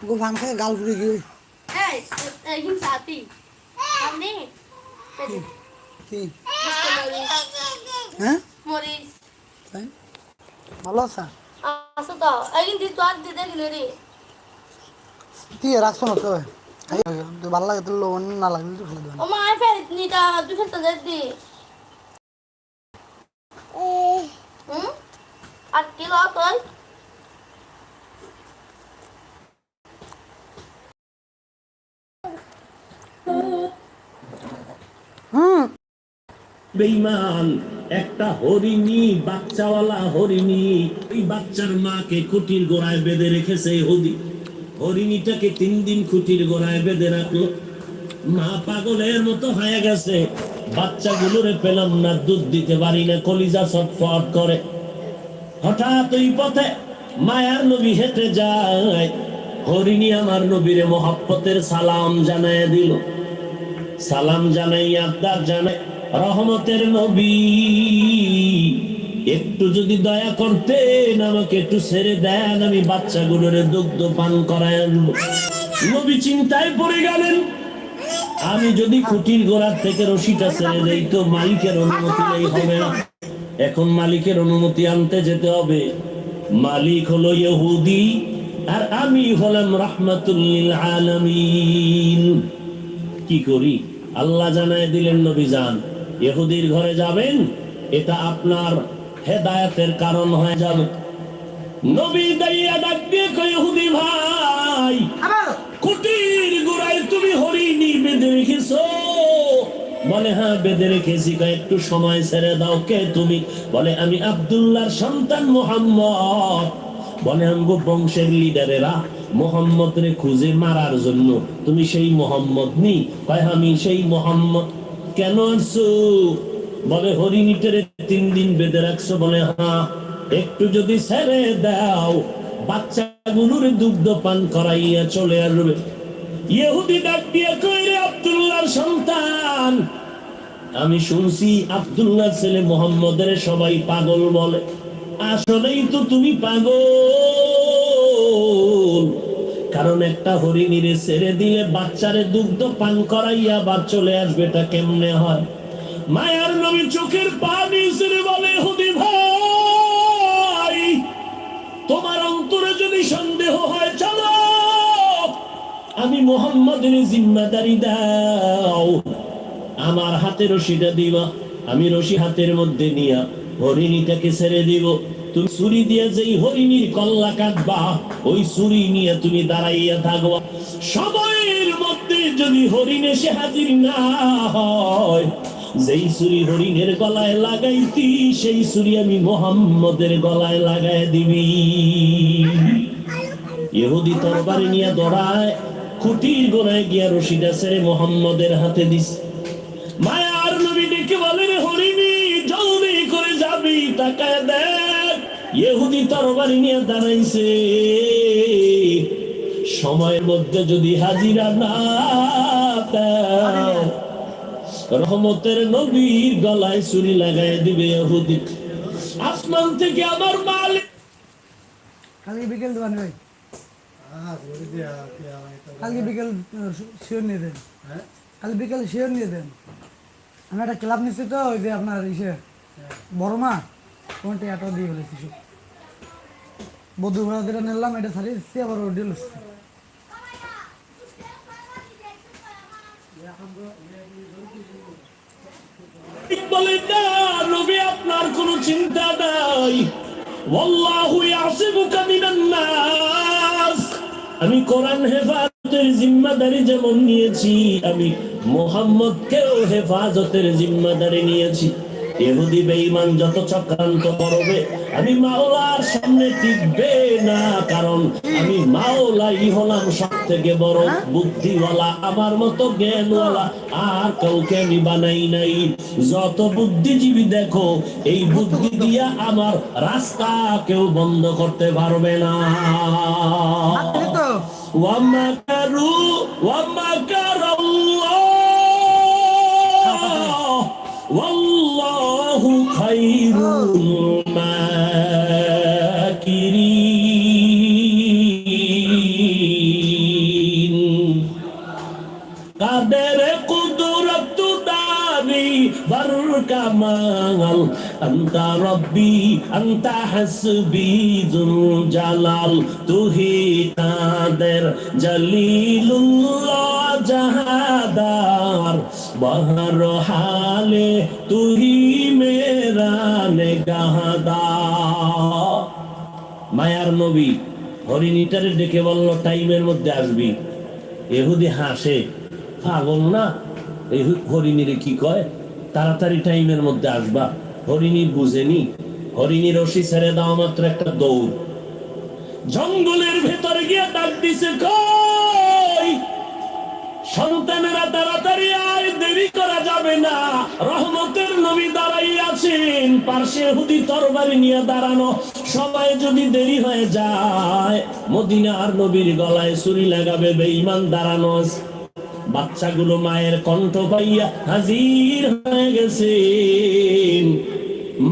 গো খায় গাল পুড়ে গিয়ে হ্যাঁ? তাই? ভালো আছা? তো। তো কি রাখছো না খাই ভালো লাগে তো লবণ না লাগলে তো ফেলে দেবেন। তো আর কি লো তোর হুম বেইমান একটা হরিণী, বাচ্চাওয়ালা হরিণী ওই বাচ্চার মাকে খুঁটির গোড়ায় বেঁধে রেখেছে হদি। হরিণীটাকে তিন দিন খুঁটির গোড়ায় বেঁধে রাখল। মা পাগলের মতো হয়ে গেছে। বাচ্চাগুলোরে পেলাম না, দুধ দিতে পারি না, কলিজা ছটফট করে। হঠাৎ ওই পথে মায়ার নবী হেঁটে যায়। হরিণী আমার নবীরে মহাব্বতের সালাম জানায় দিল। সালাম জানাই, আবদার জানাই, রহমতের নবী। একটু যদি দয়া করতেন, আমাকে একটু ছেড়ে দেন, আমি বাচ্চাগুলোর দুগ্ধ পান করায় নবী চিন্তায় পড়ে গেলেন, আমি যদি খুঁটির গোড়ার থেকে রশিটা ছেড়ে দেই, তো মালিকের অনুমতি নেই, হবে না। এখন মালিকের অনুমতি আনতে যেতে হবে। মালিক হলো ইহুদি আর আমি হলাম রাহমাতুল্লিল আলামিন। কি করি? আল্লাহ জানায় দিলেন নবী যান ইহুদির ঘরে যাবেন এটা আপনার হেদায়েতের কারণ হয়ে যাবে। নবী দাইয়া ডাক দিয়ে কই ইহুদি ভাই কুটির গোড়ায় তুমি হরিণী বেঁধে রেখেছো। বলে হ্যাঁ বেঁধে রেখেছি একটু সময় ছেড়ে দাও কে তুমি? বলে আমি আব্দুল্লাহর সন্তান মোহাম্মদ। বলে আমগো বংশের লিডারেরা মোহাম্মদ রে খুঁজে মারার জন্য, তুমি সেই মোহাম্মদ নি কয়, আমি সেই মোহাম্মদ। কেন আনছো? বলে হরিণীটারে তিন দিন বেঁধে রাখছো বলে হ্যাঁ। একটু যদি ছেড়ে দাও, বাচ্চাগুলোর দুগ্ধ পান করাইয়া চলে আসবে। ইহুদি ডাক দিয়ে কইরে আব্দুল্লাহর সন্তান? আমি শুনছি আব্দুল্লাহ ছেলে মোহাম্মদের সবাই পাগল বলে। আসলেই তো তুমি পাগল। কারণ একটা হরিণীরে ছেড়ে দিলে বাচ্চারে দুগ্ধ পান করাইয়া আবার চলে আসবে, এটা কেমনে হয়? মায়ার নবী চোখের পানি ছেড়ে বলে, হুদি ভাই, তোমার অন্তরে যদি সন্দেহ হয়, চলো। আমি মোহাম্মদের জিম্মাদারি দাও। আমার হাতে রশিটা দিবা, আমি রশি হাতের মধ্যে নিয়া হরিণীটাকে ছেড়ে দিব। তুমি ছুরি দিয়ে যেই হরিণীর কল্লা কাটবা, ওই ছুরি নিয়ে তুমি দাঁড়াইয়া থাকবা। সময়ের মধ্যে যদি হরিণ এসে হাজির না হয়, যেই ছুরি হরিণের গলায় লাগাইতি, সেই ছুরি আমি মোহাম্মদের গলায় লাগাই দিবি। ইহুদি তরবারি নিয়ে দৌড়ায়, খুঁটির গোড়ায় গিয়া রশিদা ছেড়ে মোহাম্মদের হাতে দিস। মায়ার ইহুদি তরবারি নিয়ে দাঁড়াইছে। সময়ের মধ্যে যদি হাজিরা না রহমতের নবীর গলায় চুরি লাগাই দিবে ইহুদি। আসমান থেকে আমার মালিক। কালকে বিকেল ভাই। কালকে বিকেল শিওর নিয়ে দেন। কাল বিকেল শিওর নিয়ে দেন। আমি একটা ক্লাব নিচ্ছি তো ওই যে আপনার ইসে বড় মা কোনটি এত দিয়ে ফেলেছি সব বধু ভাড়া নিলাম, এটা আবার আপনার কোনো চিন্তা নাই। আমি কোরআন হেফাজতের জিম্মাদারি যেমন নিয়েছি, আমি মোহাম্মদকেও হেফাজতের জিম্মাদারি নিয়েছি। ইহুদি বেঈমান যত চক্রান্ত করবে আমি মাওলার সামনে টিকবে না কারণ আমি মাওলাই হলাম সব থেকে বড় বুদ্ধিওয়ালা আমার মতো জ্ঞানওয়ালা আর কাউকে আমি বানাই নাই। যত বুদ্ধিজীবী দেখো এই বুদ্ধি দিয়া আমার রাস্তা কেউ বন্ধ করতে পারবে না। এই আন্তা রব্বি আন্তা হাসবি মায়ার নবী হরিণীটারে ডেকে বলল, টাইমের মধ্যে আসবি। এহুদি হাসে, পাগল না? এই হরিণীরে কি কয়? তাড়াতাড়ি টাইমের মধ্যে আসবা। হরিণী বুঝেনি। হরিণী রশি ছেড়ে দাও মাত্র একটা দৌড়। জঙ্গলের ভেতরে গিয়ে ডাক দিছে সন্তানেরা তাড়াতাড়ি আয়, দেরি করা যাবে না। রহমতের নবী দাঁড়াই আছেন। পার্শ্বে হুদি তরবারি নিয়ে দাঁড়ানো। সবাই যদি দেরি হয়ে যায় মদিনা আর নবীর গলায় ছুরি লাগাবে, বেঈমান দাঁড়ানো আছে। বাচ্চাগুলো মায়ের কণ্ঠ পাইয়া হাজির হয়ে গেছে।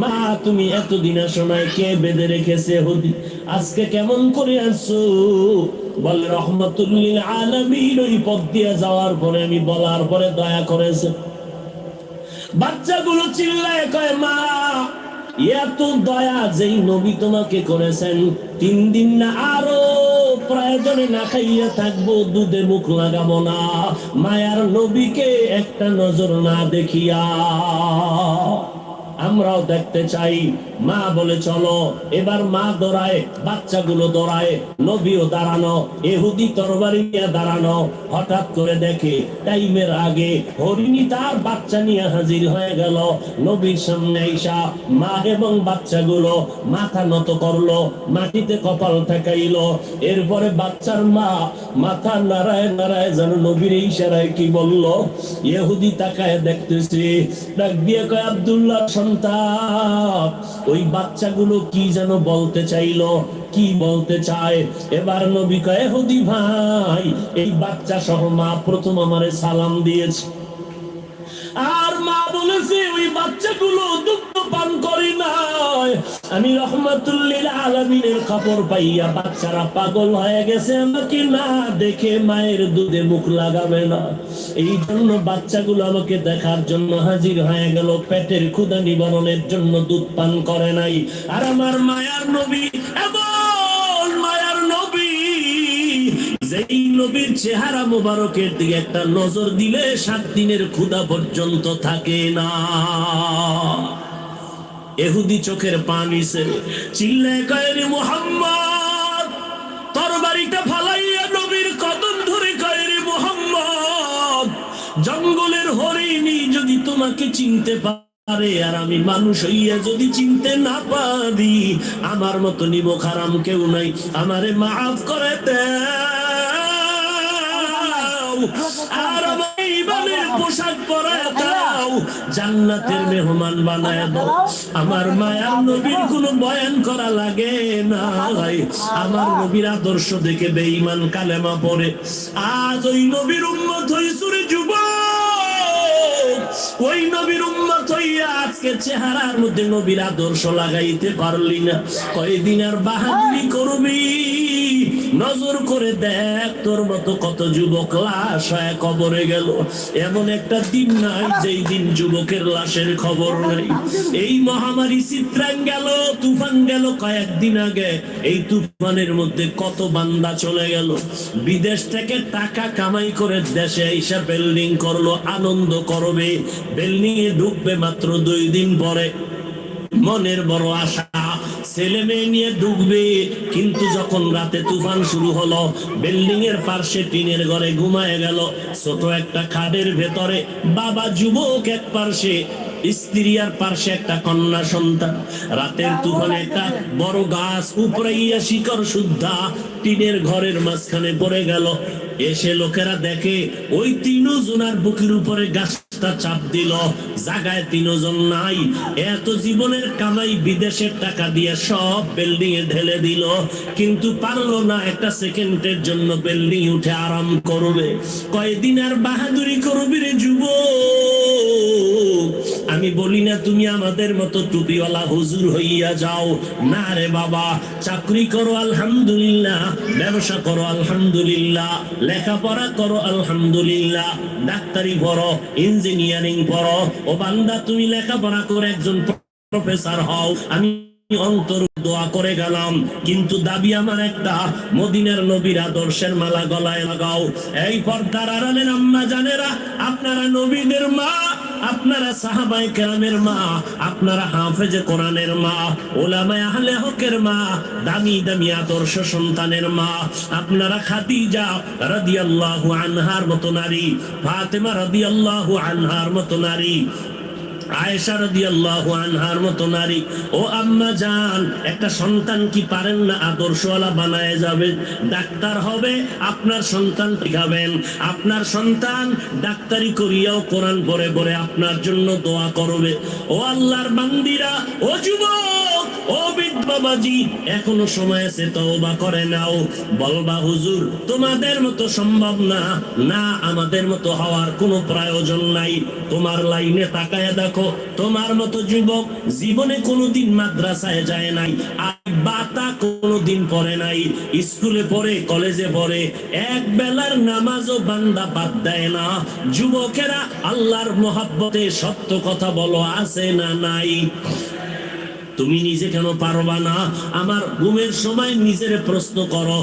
মা, তুমি এতদিন আসো নাই কে বেঁধে রেখেছে হুদি আজকে কেমন করে আসছো বলে, রহমতুল্লিল পথ দিয়ে যাওয়ার পরে আমি বলার পরে দয়া করেছে। বাচ্চাগুলো চিল্লায় কয়, মা, এত দয়া যেই নবী তোমাকে করেছেন, তিন দিন না আরও প্রয়োজনে না খাইয়া থাকব দুধে মুখ লাগাবো না। মায়ার নবীকে একটা নজর না দেখিয়া আমরাও দেখতে চাই। মা বলে, চলো, এবার মা দৌড়ায়, বাচ্চাগুলো দৌড়ায়, নবীও দাঁড়ানো এহুদি তরবারি নিয়ে দাঁড়ানো। হঠাৎ করে দেখে টাইমের আগে হরিণী তার বাচ্চা নিয়ে হাজির হয়ে গেল। নবীর সামনে আইসা মা এবং বাচ্চাগুলো মাথা নত করল, মাটিতে কপাল ঠেকাইলো। এরপরে বাচ্চার মা মাথা নাড়ায় নাড়ায় যেন নবীর ইশারায় কি বলল এহুদি তাকায় দেখতেছে। ডাক দিয়ে কয়, আব্দুল্লাহ সন্তান ওই বাচ্চাগুলো কি যেন বলতে চাইল, কি বলতে চায়? এবার নবী কয়ে হদি ভাই, এই বাচ্চা সহ মা প্রথম আমারে সালাম দিয়েছে। আর মা বলেছে, ওই বাচ্চাগুলো দুঃখ পান করে নাই আমি রহমতুল্লিল আলমিনের খবর পাইয়া বাচ্চারা পাগল হয়ে গেছে, আমাকে না দেখে মায়ের দুধে মুখ লাগাবে না। এই জন্য বাচ্চাগুলো আমাকে দেখার জন্য হাজির হয়ে গেল, পেটের ক্ষুদা নিবারণের জন্য দুধ পান করে নাই। আর আমার মায়ার নবী, এমন মায়ার নবী, যেই নবীর চেহারা মোবারকের দিকে একটা নজর দিলে সাত দিনের ক্ষুদা পর্যন্ত থাকে না। এহুদি চোখের পানি সে চিল্লে মোহাম্মদ ফালাইয়া নবীর কদম ধরে মোহাম্মদ। জঙ্গলের যদি তোমাকে চিনতে পারে, আর আমি মানুষ হইয়া যদি চিনতে না পারি, আমার মতো নিব খারাম কেউ নাই, আমারে মাফ করে আর ইমানের পোশাক পরায় দাও জান্নাতের মেহমান বানায় দাও। আমার মায়ার নবীর কোনো বয়ান করা লাগে না আমার নবীর আদর্শ দেখে বেঈমান কালেমা পড়ে। আজ ওই নবীর উম্মত হইসুরে যুবক ওই নবীর উম্মত হইয়া আজকে চেহারার মধ্যে নবীর আদর্শ লাগাইতে পারলি না। কয়দিন আর বাহাদুরি করবি? নজর করে দেখ তোর মতো কত যুবক লাশ হয়ে কবরে গেল। এমন একটা দিন নাই, যেই দিন যুবকের লাশের খবর নাই। এই মহামারী চিত্রাং গেল, তুফান গেল কয়েকদিন আগে। এই তুফানের মধ্যে কত বান্দা চলে গেল। বিদেশ থেকে টাকা কামাই করে দেশে এসে বিল্ডিং করল, আনন্দ করবে। বিল্ডিং এ ঢুকবে মাত্র দুই দিন পরে। মনের বড় আশা, ছেলে মেয়ে নিয়ে ঢুকবে কিন্তু যখন রাতে তুফান শুরু হলো বিল্ডিং এর পার্শ্বে টিনের ঘরে ঘুমায় গেল ছোট একটা খাটের ভেতরে। বাবা যুবক এক পার্শ্বে আর পার্শ্বে একটা কন্যা সন্তান। রাতের তুফানে বড় গাছ শিকড় টিনের ঘরের মাঝখানে পড়ে গেল। এসে লোকেরা দেখে, ওই তিনজনার বুকের উপরে গাছটা চাপ দিল, জাগায় তিনজন নাই। এত জীবনের কামাই বিদেশের টাকা দিয়ে সব বিল্ডিং এ ঢেলে দিল, কিন্তু পারল না একটা সেকেন্ডের জন্য বিল্ডিং উঠে আরাম করবে। কয়দিন আর বাহাদুরি করবি রে যুবক? আমি বলি না তুমি আমাদের মতো টুপিওয়ালা হুজুর হইয়া যাও। না রে বাবা, চাকরি করো আলহামদুলিল্লাহ, ব্যবসা করো আলহামদুলিল্লাহ, লেখাপড়া করো আলহামদুলিল্লাহ, ডাক্তারি পড়ো, ইঞ্জিনিয়ারিং পড়ো। ও বান্দা, তুমি লেখাপড়া করে একজন প্রফেসর হও, আমি অন্তর দোয়া করে গেলাম। কিন্তু দাবি আমার একটা, মদিনার নবীর আদর্শের মালা গলায় লাগাও। এই পর্দার আড়ালের আম্মা জানেরা, আপনারা নবীদের মা আপনারা সাহাবাই কেরামের মা, আপনারা হাফেজে কোরআনের মা, ওলামায় আহলে হকের মা, দামি দামি আদর্শ সন্তানের মা, আপনারা খাদিজা রাদিয়াল্লাহু আনহার মতো নারী, ফাতেমা রাদিয়াল্লাহু আনহার মতো নারী আয়েশা রাদিয়াল্লাহু আনহার নারী। ও আম্মা জান, একটা সন্তান কি পারেন না আদর্শওয়ালা বানায় যাবে? ডাক্তার হবে, আপনার সন্তান শিখাবেন। আপনার সন্তান ডাক্তারি করিয়াও কোরআন পড়ে পড়ে আপনার জন্য দোয়া করবে। ও আল্লাহর বান্দিরা, ও যুবক, ও বাবাজি, এখনও সময় আছে তওবা করে নাও। বলবা, হুজুর, তোমাদের মতো সম্ভব না। না, আমাদের মতো হওয়ার কোনো প্রয়োজন নাই। তোমার লাইনে তাকায় দেখো। তোমার মতো যুবক জীবনে কোনোদিন মাদ্রাসায় যায় নাই বাতা কোনোদিন পড়ে নাই। স্কুলে পড়ে, কলেজে পড়ে, এক বেলার নামাজও বান্দা বাদ দেয় না। যুবকেরা আল্লাহর মোহাব্বতে সত্য কথা বলো, আছে না নাই? তুমি নিজে কেন পারবা না? আমার ঘুমের সময় নিজের প্রশ্ন করো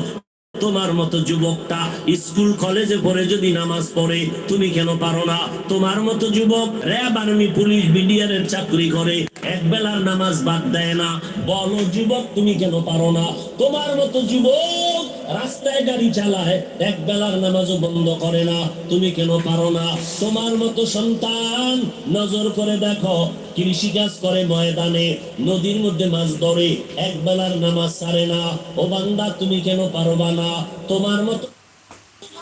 তোমার মতো যুবকটা স্কুল, কলেজে পড়ে যদি নামাজ পড়ে, তুমি কেন পারো না? তোমার মতো যুবক র্যাব আর্মি, পুলিশ, বিডিআরের চাকরি করে এক বেলার নামাজ বাদ দেয় না। বলো যুবক, তুমি কেন পারো না? তোমার মতো যুবক রাস্তায় গাড়ি চালায় এক বেলার নামাজও বন্ধ করে না। তুমি কেন পারো না? তোমার মতো সন্তান, নজর করে দেখো কৃষি কাজ করে ময়দানে নদীর মধ্যে মাছ ধরে এক বেলার নামাজ ছাড়ে না। ও বান্দা তুমি কেন পারবা না? তোমার মতো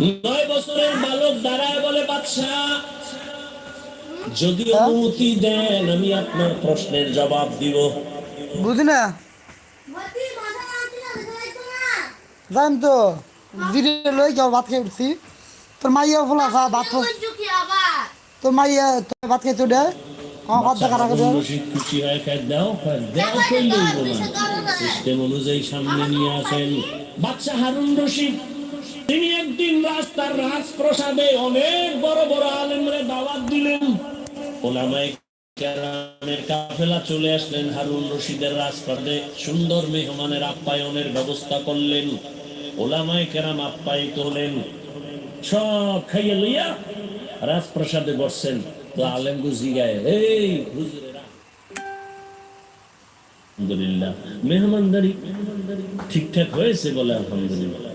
নয় বছরের বালক দাঁড়ায় বলে বাদশাহ যদি অনুমতি দেন আমি আপনার প্রশ্নের জবাব দিব। বুঝি না? জান তো জিরে লই কেউ ভাত খেয়ে উঠছি। তোর মাইয়া ফুলা খা ভাত খা- তোর মাইয়া তোর ভাত খেয়ে চলে সিস্টেম অনুযায়ী সামনে নিয়ে আসেন বাচ্চা হারুন রশিদ তিনি একদিন রাস্তার রাজপ্রসাদে অনেক বড় বড় আলেমরে দাওয়াত দিলেন ওলামায়ে কেরামের কাফেলা চলে আসলেন হারুন রশিদের রাজপ্রাতে সুন্দর মেহমানের আপ্যায়নের ব্যবস্থা করলেন ওলামায়ে কেরাম আপ্যায়িত হলেন সব খাইয়ে লইয়া রাজপ্রাসাদে বসছেন জিগায়। এই আলহামদুলিল্লাহ। মেহমানদারি ঠিকঠাক হয়েছে বলে আলহামদুলিল্লাহ।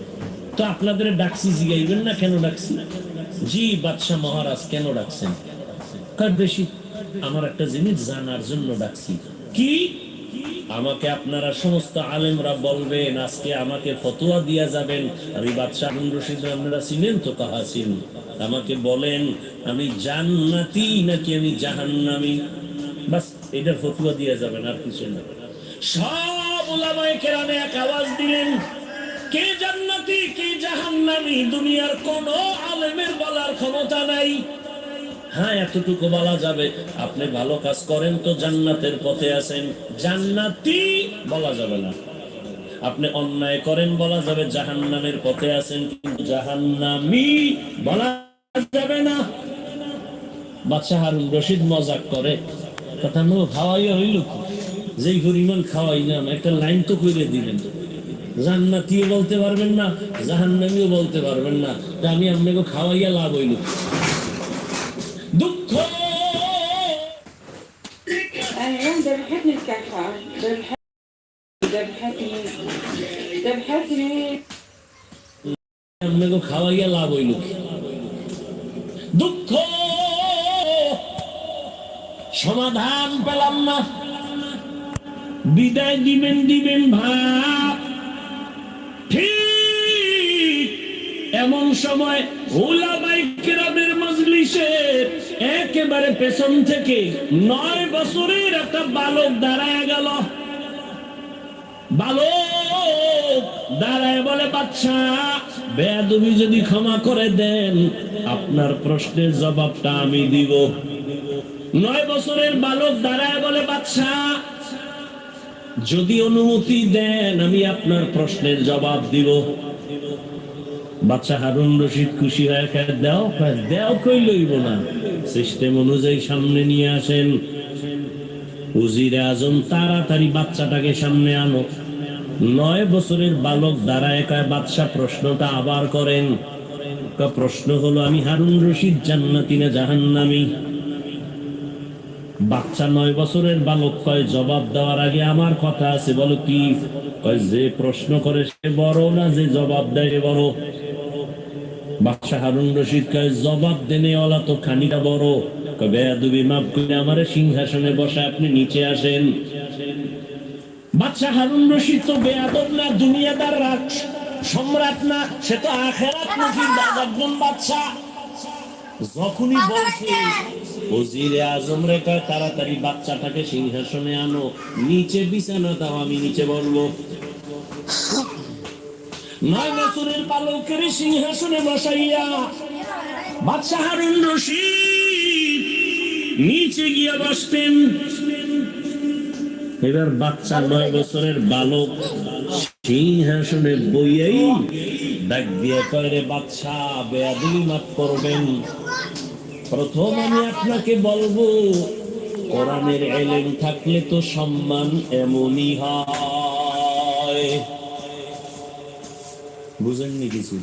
তো আপনাদের ডাকছি জিগাইবেন না কেন ডাকছি জি, বাদশাহ মহারাজ, কেন ডাকছেন? কার বেশি? আমার একটা জিনিস জানার জন্য ডাকছি। কি? আমাকে আপনারা সমস্ত আলেমরা বলবেন, আজকে আমাকে ফতোয়া দিয়া যাবেন। আমি বাদশাহ হারুন রশিদ আপনারা চিনেন তো কাহা চিন আমাকে বলেন, আমি জান্নাতি নাকি আমি জাহান্নামি? বাস, এটার ফতুয়া দিয়ে যাবেন, আর কিছু না। সব ওলামায়ে কেরামে এক আওয়াজ দিলেন, কে জান্নাতি, কে জাহান্নামি? দুনিয়ার কোন আলেমের বলার ক্ষমতা নাই। হ্যাঁ এতটুকু বলা যাবে, আপনি ভালো কাজ করেন তো জান্নাতের পথে আছেন জান্নাতি বলা যাবে না। আপনি অন্যায় করেন বলা যাবে, জাহান্নামের পথে আছেন কিন্তু জাহান্নামি বলা যাবে না। বাদশাহ হারুন রশিদ মজাক করে। কথা নো খাওয়াইয়া হইল যেই পরিমাণ না একটা লাইন তো করে দিলেন জান্নাতিও বলতে পারবেন না জাহান্নামিও বলতে পারবেন না আমি আপনাকে খাওয়াইয়া লাভ হইল দুঃখ! আপনাকে খাওয়াইয়া লাভ হইল কি? দুঃখ সমাধান পেলাম না। বিদায় দিবেন দিবেন ভাব ঠিক এমন সময় ওলামাই কেরামের মজলিসের একেবারে পেছন থেকে নয় বছরের একটা বালক দাঁড়ায় গেল। বালক দাঁড়ায় বলে বাচ্চা বেয়াদবি যদি ক্ষমা করে দেন, আপনার প্রশ্নের জবাবটা আমি দিব। নয় বছরের বালক দাঁড়ায় বলে, বাদশাহ, যদি অনুমতি দেন, আমি আপনার প্রশ্নের জবাব দিব। বাচ্চা হারুন রশিদ খুশি হয়ে খায় দেও দেও কই লইব না? সিস্টেম অনুযায়ী সামনে নিয়ে আসেন। উজিরে আজম তাড়াতাড়ি বাচ্চাটাকে সামনে আনো। নয় বছরের বালক দাঁড়ায় কয় বাদশাহ প্রশ্নটা আবার করেন। প্রশ্ন হলো, আমি হারুন রশিদ জান্নাতি না জাহান্নামী? বাচ্চা নয় বছরের বালক কয়, জবাব দেওয়ার আগে আমার কথা আছে, বলো কি? কয়, যে প্রশ্ন করে সে বড় না যে জবাব দেয় সে বড়? বাদশা হারুন রশিদ কয়, জবাব দেনে ওলা তো খানিটা বড়। কয়, বেয়াদুবি মাফ করে আমারে সিংহাসনে বসে আপনি নিচে আসেন। বাদশা হারুন রশিদ তো বেয়াদব না দুনিয়াদার রাজ। সম্রাট না সে তো আখেরাত মুখীর একজন বাদশা। যখনই বলছে ওজিরে আজম রে কয় তাড়াতাড়ি বাচ্চাটাকে সিংহাসনে আনো নিচে বিছানা দাও আমি নিচে বলব। নয় বছরের পালকের সিংহাসনে বসাইয়া বাদশাহ হারুন রশিদ নিচে গিয়া বসতেন। এবার বাচ্চা নয় বছরের বালক সিংহাসনে বইয়াই ডাক দিয়ে কয় রে বাচ্চা বেয়াদুলি মাফ করবেন। প্রথম আমি আপনাকে বলব কোরআনের এলেন থাকলে তো সম্মান এমনই হয়। বুঝেননি কিছু?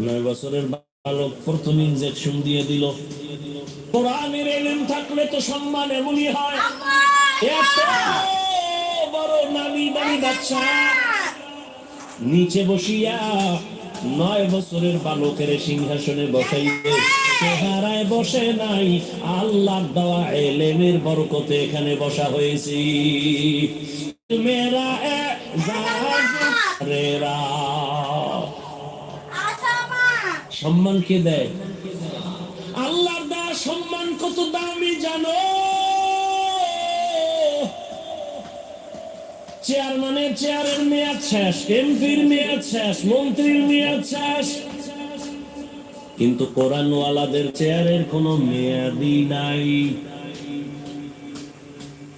নয় বছরের বালক প্রথম ইনজেকশন দিয়ে দিল। কোরআনের এলেন থাকলে তো সম্মান এমনই হয়। এত বড় নামি দামি বাচ্চা। নিচে বসিয়া নয় বছরের বালকের সিংহাসনে বসাইবে। চেহারায় বসে নাই আল্লাহ দেওয়া এলেমের বরকতে এখানে বসা হয়েছি। মেরা সম্মান কে দেয়? আল্লাহর দেওয়া সম্মান কত দামি জানো? চেয়ারম্যানের চেয়ারের মেয়াদ শেষ, এমপির মেয়াদ শেষ, মন্ত্রীর মেয়াদ শেষ। কিন্তু কোরআনওয়ালাদের চেয়ারের কোনো মেয়াদই নাই।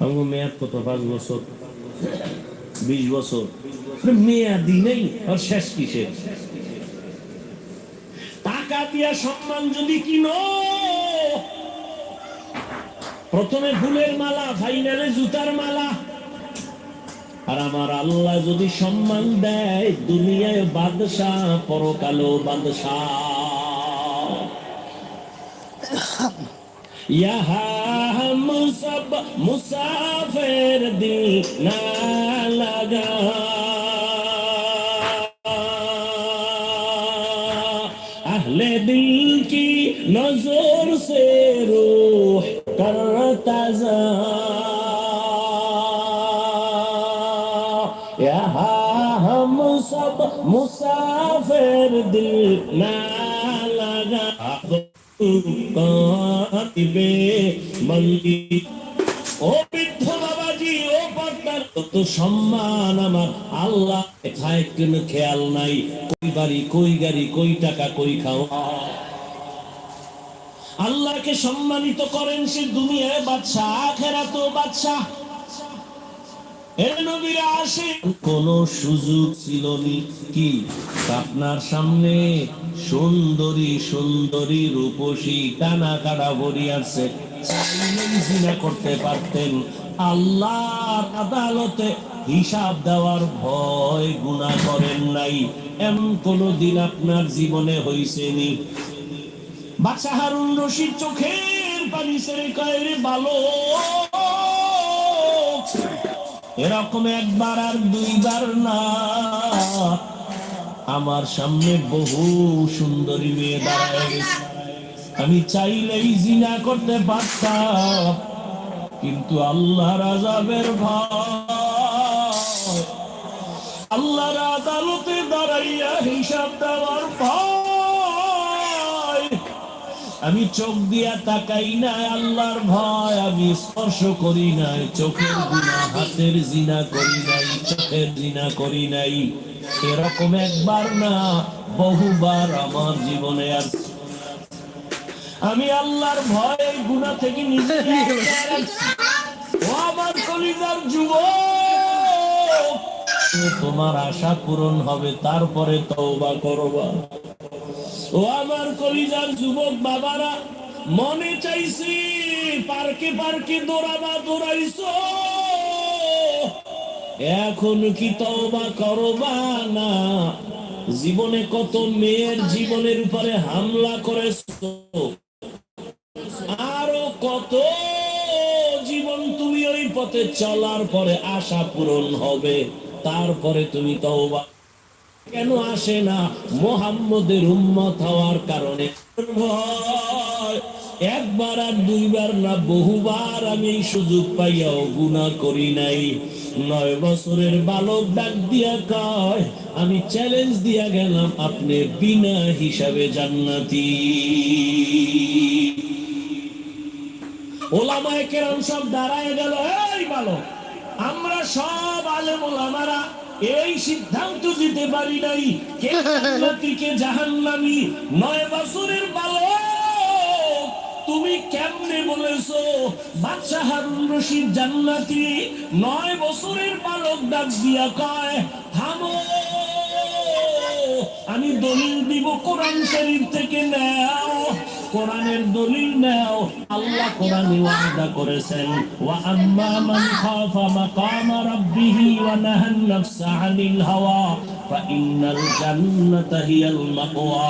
আমার মেয়াদ কত? পাঁচ বছর। বিশ বছর। মেয়াদি নেই, আর শেষ কিসের? টাকা দিয়া সম্মান যদি কিনো, প্রথমে ফুলের মালা, ফাইনালে জুতার মালা আর আমার আল্লাহ যদি সম্মান দেয় দুনিয়ায় বাদশাহ পরকালো বাদশাহ ہم سب مسافر دینا لگا اہل دل کی نظر سے روح کر تازہ यहाँ हम सब मुसाफिर दिल ना लगा কাতিবে বন্দি ও বৃদ্ধ বাবাজি ও পর্দার কত সম্মান আমার আল্লাহ খায় কোনো খেয়াল নাই কই বাড়ি কই গাড়ি কই টাকা কই খাও আল্লাহকে সম্মানিত করেন সে দুনিয়ায় বাদশা আখেরাত বাদশা এর নবীরা আসে কোন সুযোগ ছিল কি? আপনার সামনে সুন্দরী সুন্দরী রূপসী টানা কাটা করতে পারতেন। আল্লাহর আদালতে হিসাব দেওয়ার ভয় গুণা করেন নাই। এমন কোন দিন আপনার জীবনে হইছে নি। বাচ্চা হারুন রশিদ চোখের পানি ছেড়ে কয়, রে ভালো এরকম একবার আর দুইবার না। আমার সামনে বহু সুন্দরী মেয়ে দাঁড়ায় গেছে। আমি চাইলেই জিনা করতে পারতাম, কিন্তু আল্লাহ রাজাবের ভয়। আল্লাহর আদালতে দাঁড়াইয়া হিসাব দেওয়ার ভয়। আমি চোখ দিয়া তাকাই নাই আল্লাহর ভয় আমি স্পর্শ করি নাই চোখের গুণা হাতের জিনা করি নাই চোখের জিনা করি নাই। এরকম একবার না বহুবার আমার জীবনে আসছে আমি আল্লাহর ভয়ে গুনাহ থেকে নিজে ও আমার কলিজার যুবক তোমার আশা পূরণ হবে তারপরে তওবা করবা। ও আমার কলিজার যুবক বাবারা, মনে চাইছি পার্কে পার্কে দৌড়াবা, দৌড়াইছো। এখন কি তওবা করবা না? জীবনে কত মেয়ের জীবনের উপরে হামলা করেছ? আরও কত জীবন তুমি ওই পথে চলার পরে আশা পূরণ হবে, তারপরে তুমি তওবা কেন আসে না মোহাম্মদের উম্মত হওয়ার কারণে? একবার আর দুইবার না, বহুবার আমি সুযোগ পাইয়াও গুণা করি নাই। নয় বছরের বালক ডাক দিয়া কয়, আমি চ্যালেঞ্জ দিয়া গেলাম আপনি বিনা হিসাবে জান্নাতি। ওলামায় কেরাম সব দাঁড়ায় গেল, এই বালক, আমরা সব আলেম ওলামারা এই সিদ্ধান্ত দিতে পারি নাই। কে জান্নাতি কে জাহান্নামী? নয় বছরের বালক। তুমি কেমনে বলেছ, বাদশা হারুন রশিদ জান্নাতি? নয় বছরের বালক ডাক দিয়া কয়, থামো। আমি দলিল দিব কোরআন শরীফ থেকে নাও। কোরআনের দলিল নাও। আল্লাহ কোরআনে ওয়াদা করেছেন। ওয়া আম্মা মান খাফা মাকামা রাব্বিহি ওয়া নাহান নাফসা আনিল হাওয়া। ইন্নাল জান্নাতা হিয়াল মাওয়া